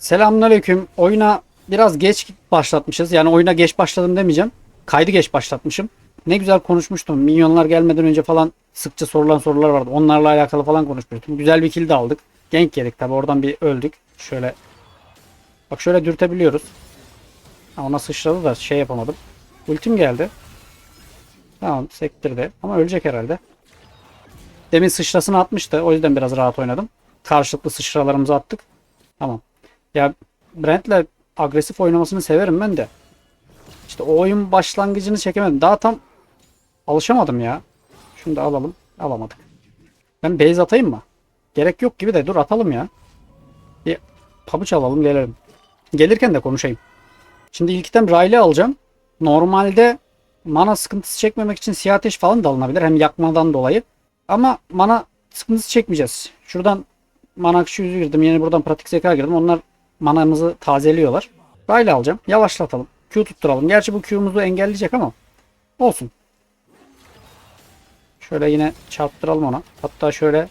Selamünaleyküm. Oyuna biraz geç başlatmışız. Yani oyuna geç başladım demeyeceğim. Kaydı geç başlatmışım. Ne güzel konuşmuştum. Minyonlar gelmeden önce falan sıkça sorulan sorular vardı. Onlarla alakalı falan konuşmuştum. Güzel bir kill de aldık. Genk yedik tabi oradan bir öldük. Şöyle bak şöyle dürtebiliyoruz. Ona sıçradı da şey yapamadım. Ultim geldi. Tamam sektirdi ama ölecek herhalde. Demin sıçrasını atmıştı. O yüzden biraz rahat oynadım. Karşılıklı sıçralarımızı attık. Tamam. Ya Brent'le agresif oynamasını severim ben de. İşte o oyun başlangıcını çekemedim. Daha tam alışamadım ya. Şunu da alalım. Alamadık. Ben base atayım mı? Gerek yok gibi de dur atalım ya. Bir pabuç alalım gelelim. Gelirken de konuşayım. Şimdi ilk item Riley alacağım. Normalde mana sıkıntısı çekmemek için siyah ateş falan da alınabilir. Hem yakmadan dolayı. Ama mana sıkıntısı çekmeyeceğiz. Şuradan mana akışı yüzü girdim. Yeni buradan pratik zeka girdim. Onlar manamızı tazeliyorlar. Riley alacağım. Yavaşlatalım. Q tutturalım. Gerçi bu Q'muzu engelleyecek ama olsun. Şöyle yine çarptıralım ona. Hatta şöyle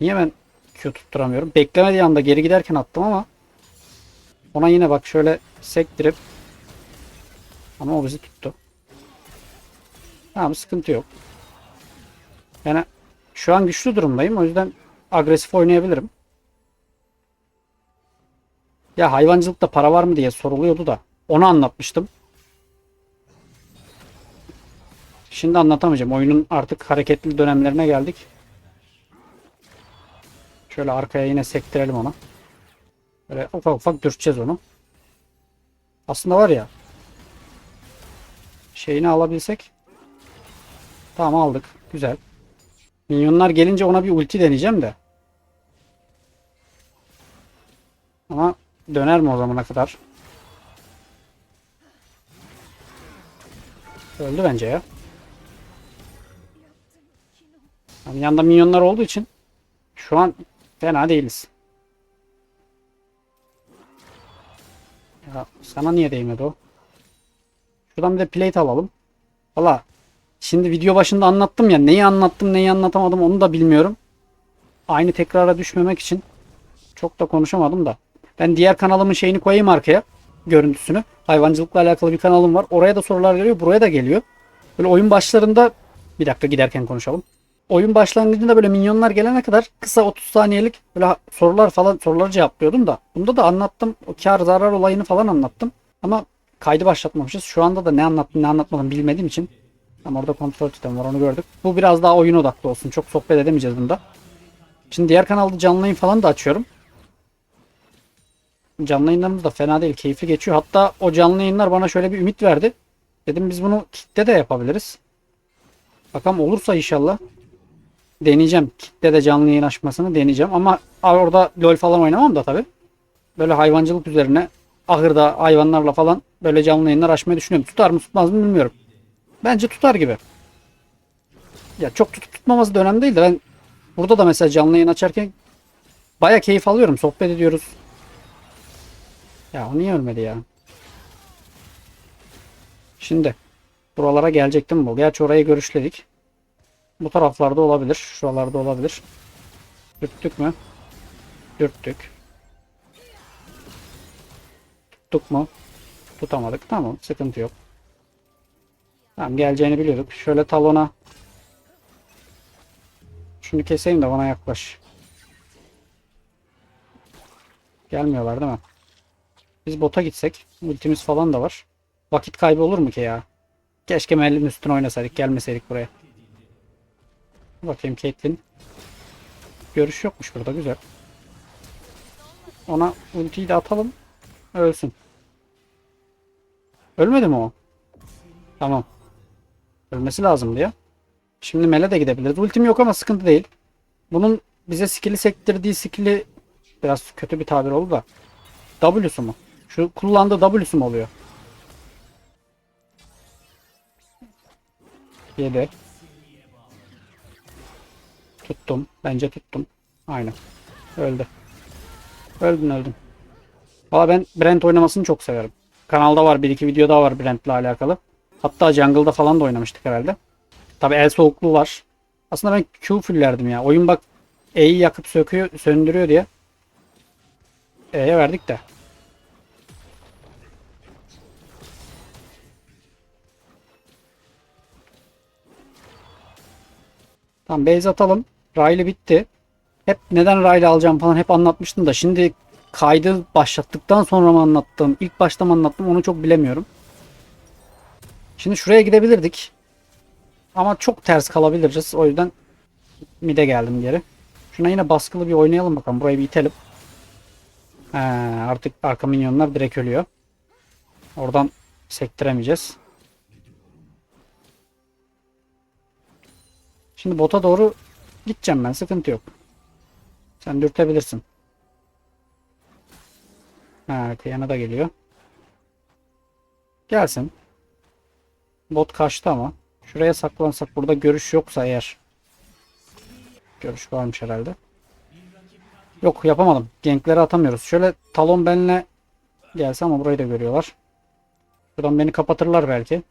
niye ben Q tutturamıyorum? Beklemediği anda geri giderken attım ama ona yine bak şöyle sektirip ama o bizi tuttu. Tamam sıkıntı yok. Yani şu an güçlü durumdayım. O yüzden agresif oynayabilirim. Ya hayvancılıkta para var mı diye soruluyordu da onu anlatmıştım. Şimdi anlatamayacağım. Oyunun artık hareketli dönemlerine geldik. Şöyle arkaya yine sektirelim ona. Böyle ufak ufak dürteceğiz onu. Aslında var ya şeyini alabilsek tamam aldık. Güzel. Minyonlar gelince ona bir ulti deneyeceğim de. Ama döner mi o zamana kadar? Öldü bence ya. Yani yanında minyonlar olduğu için şu an fena değiliz. Ya sana niye değmedi o? Şuradan bir de plate alalım. Valla şimdi video başında anlattım ya neyi anlattım neyi anlatamadım onu da bilmiyorum. Aynı tekrara düşmemek için çok da konuşamadım da. Ben diğer kanalımın şeyini koyayım arkaya. Görüntüsünü. Hayvancılıkla alakalı bir kanalım var. Oraya da sorular geliyor. Buraya da geliyor. Böyle oyun başlarında bir dakika giderken konuşalım. Oyun başlangıcında böyle minyonlar gelene kadar kısa 30 saniyelik böyle sorular falan soruları cevaplıyordum da. Bunda da anlattım. O kar zarar olayını falan anlattım. Ama kaydı başlatmamışız. Şu anda da ne anlattım ne anlatmadım bilmediğim için. Ama orada kontrol sistemi var onu gördük. Bu biraz daha oyun odaklı olsun. Çok sohbet edemeyeceğiz bunda. Şimdi diğer kanalda canlı yayın falan da açıyorum. Canlı yayınlarımız da fena değil. Keyifli geçiyor. Hatta o canlı yayınlar bana şöyle bir ümit verdi. Dedim biz bunu kitle de yapabiliriz. Bakalım olursa inşallah. Deneyeceğim. Kitle de canlı yayın açmasını deneyeceğim. Ama orada LoL falan oynamam da tabi. Böyle hayvancılık üzerine ahırda hayvanlarla falan böyle canlı yayınlar açmayı düşünüyorum. Tutar mı tutmaz mı bilmiyorum. Bence tutar gibi. Ya çok tutup tutmaması da önemli değil de ben burada da mesela canlı yayın açarken baya keyif alıyorum. Sohbet ediyoruz. Ya o niye ölmedi ya? Şimdi buralara gelecektim bu. Gerçi orayı görüşledik. Bu taraflarda olabilir. Şuralarda olabilir. Dürttük mü? Dürttük. Tuttuk mu? Tutamadık. Tamam. Sıkıntı yok. Tamam geleceğini biliyorduk. Şöyle talona şunu keseyim de bana yaklaş. Gelmiyorlar değil mi? Biz bota gitsek. Ultimiz falan da var. Vakit kaybı olur mu ki ya? Keşke Mel'in üstüne oynasaydık. Gelmeseydik buraya. Bakayım Caitlyn. Görüş yokmuş burada. Güzel. Ona ultiyi de atalım. Ölsün. Ölmedi mi o? Tamam. Ölmesi lazımdı ya. Şimdi Mel'e de gidebiliriz. Ultim yok ama sıkıntı değil. Bunun bize skill'i sektirdiği skill'i biraz kötü bir tabir oldu da. W'su mu? Şu kullandığı W'su mu oluyor? 7 Tuttum. Bence tuttum. Aynen. Öldü. Öldün öldün. Valla ben Brent oynamasını çok severim. Kanalda var. Bir iki video daha var Brent'le alakalı. Hatta Jungle'da falan da oynamıştık herhalde. Tabi el soğukluğu var. Aslında ben Q fullerdim ya. Oyun bak E'yi yakıp söküyor, söndürüyor diye. E'ye verdik de. Tamam base atalım. Riley bitti. Hep neden Riley alacağım falan hep anlatmıştım da şimdi kaydı başlattıktan sonra mı anlattım, ilk başta mı anlattım onu çok bilemiyorum. Şimdi şuraya gidebilirdik. Ama çok ters kalabiliriz. O yüzden mid'e geldim geri. Şuna yine baskılı bir oynayalım bakalım. Burayı bir itelim. He, artık arka minyonlar direkt ölüyor. Oradan sektiremeyeceğiz. Şimdi bota doğru gideceğim ben. Sıkıntı yok. Sen dürtebilirsin. Ha, Kıyana da geliyor. Gelsin. Bot kaçtı ama. Şuraya saklansak burada görüş yoksa eğer. Görüş varmış herhalde. Yok yapamadım. Gankleri atamıyoruz. Şöyle talon benle gelse ama burayı da görüyorlar. Şuradan beni kapatırlar belki.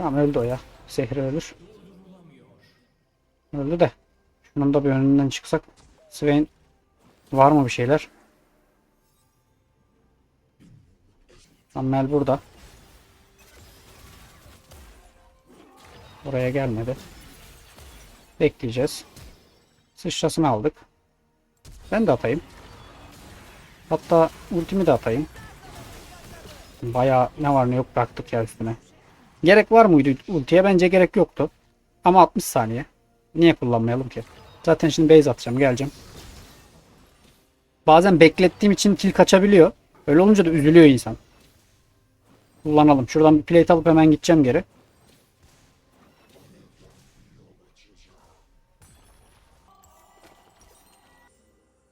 Tamam öldü o ya. Sehri ölür. Öldü de. Şunun da bir önünden çıksak. Swain var mı bir şeyler? Ammel burada. Buraya gelmedi. Bekleyeceğiz. Sıçrasını aldık. Ben de atayım. Hatta ultimi de atayım. Bayağı ne var ne yok bıraktık ya üstüne. Gerek var mıydı ultiye? Bence gerek yoktu. Ama 60 saniye. Niye kullanmayalım ki? Zaten şimdi base atacağım. Geleceğim. Bazen beklettiğim için kill kaçabiliyor. Öyle olunca da üzülüyor insan. Kullanalım. Şuradan bir plate alıp hemen gideceğim geri.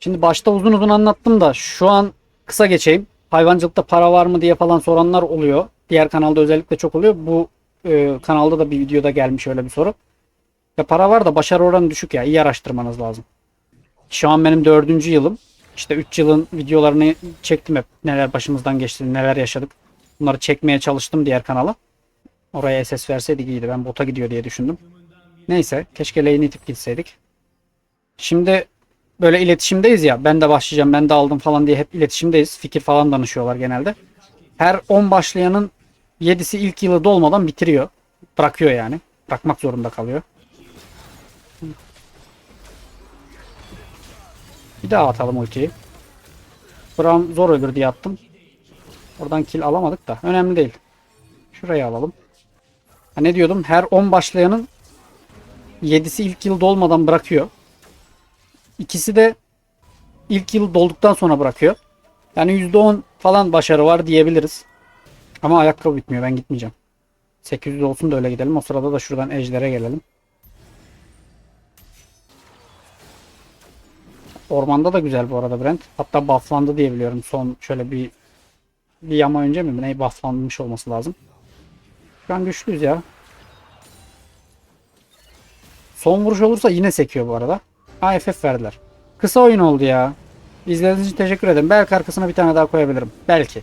Şimdi başta uzun uzun anlattım da şu an kısa geçeyim. Hayvancılıkta para var mı diye falan soranlar oluyor. Diğer kanalda özellikle çok oluyor. Bu e, kanalda da bir videoda gelmiş öyle bir soru. Ya para var da başarı oranı düşük ya. İyi araştırmanız lazım. Şu an benim dördüncü yılım. İşte 3 yılın videolarını çektim hep. Neler başımızdan geçti, neler yaşadık. Bunları çekmeye çalıştım diğer kanala. Oraya SS verseydik iyiydi. Ben bota gidiyor diye düşündüm. Neyse. Keşke lane'i itip gitseydik. Şimdi böyle iletişimdeyiz ya. Ben de başlayacağım, ben de aldım falan diye hep iletişimdeyiz. Fikir falan danışıyorlar genelde. Her 10 başlayanın 7'si ilk yılı dolmadan bitiriyor. Bırakıyor yani. Bırakmak zorunda kalıyor. Bir daha atalım ultiyi. Buram zor ölür diye attım. Oradan kill alamadık da. Önemli değil. Şurayı alalım. Ha, ne diyordum? Her 10 başlayanın 7'si ilk yıl dolmadan bırakıyor. İkisi de ilk yıl dolduktan sonra bırakıyor. Yani %10 falan başarı var diyebiliriz. Ama ayakkabı bitmiyor. Ben gitmeyeceğim. 800 olsun da öyle gidelim. O sırada da şuradan ejder'e gelelim. Ormanda da güzel bu arada Brent. Hatta bufflandı diye biliyorum. Son şöyle bir bir yama önce mi? Ne bufflanmış olması lazım. Şu an güçlüyüz ya. Son vuruş olursa yine sekiyor bu arada. AFF verdiler. Kısa oyun oldu ya. İzlediğiniz için teşekkür ederim. Belki arkasına bir tane daha koyabilirim. Belki.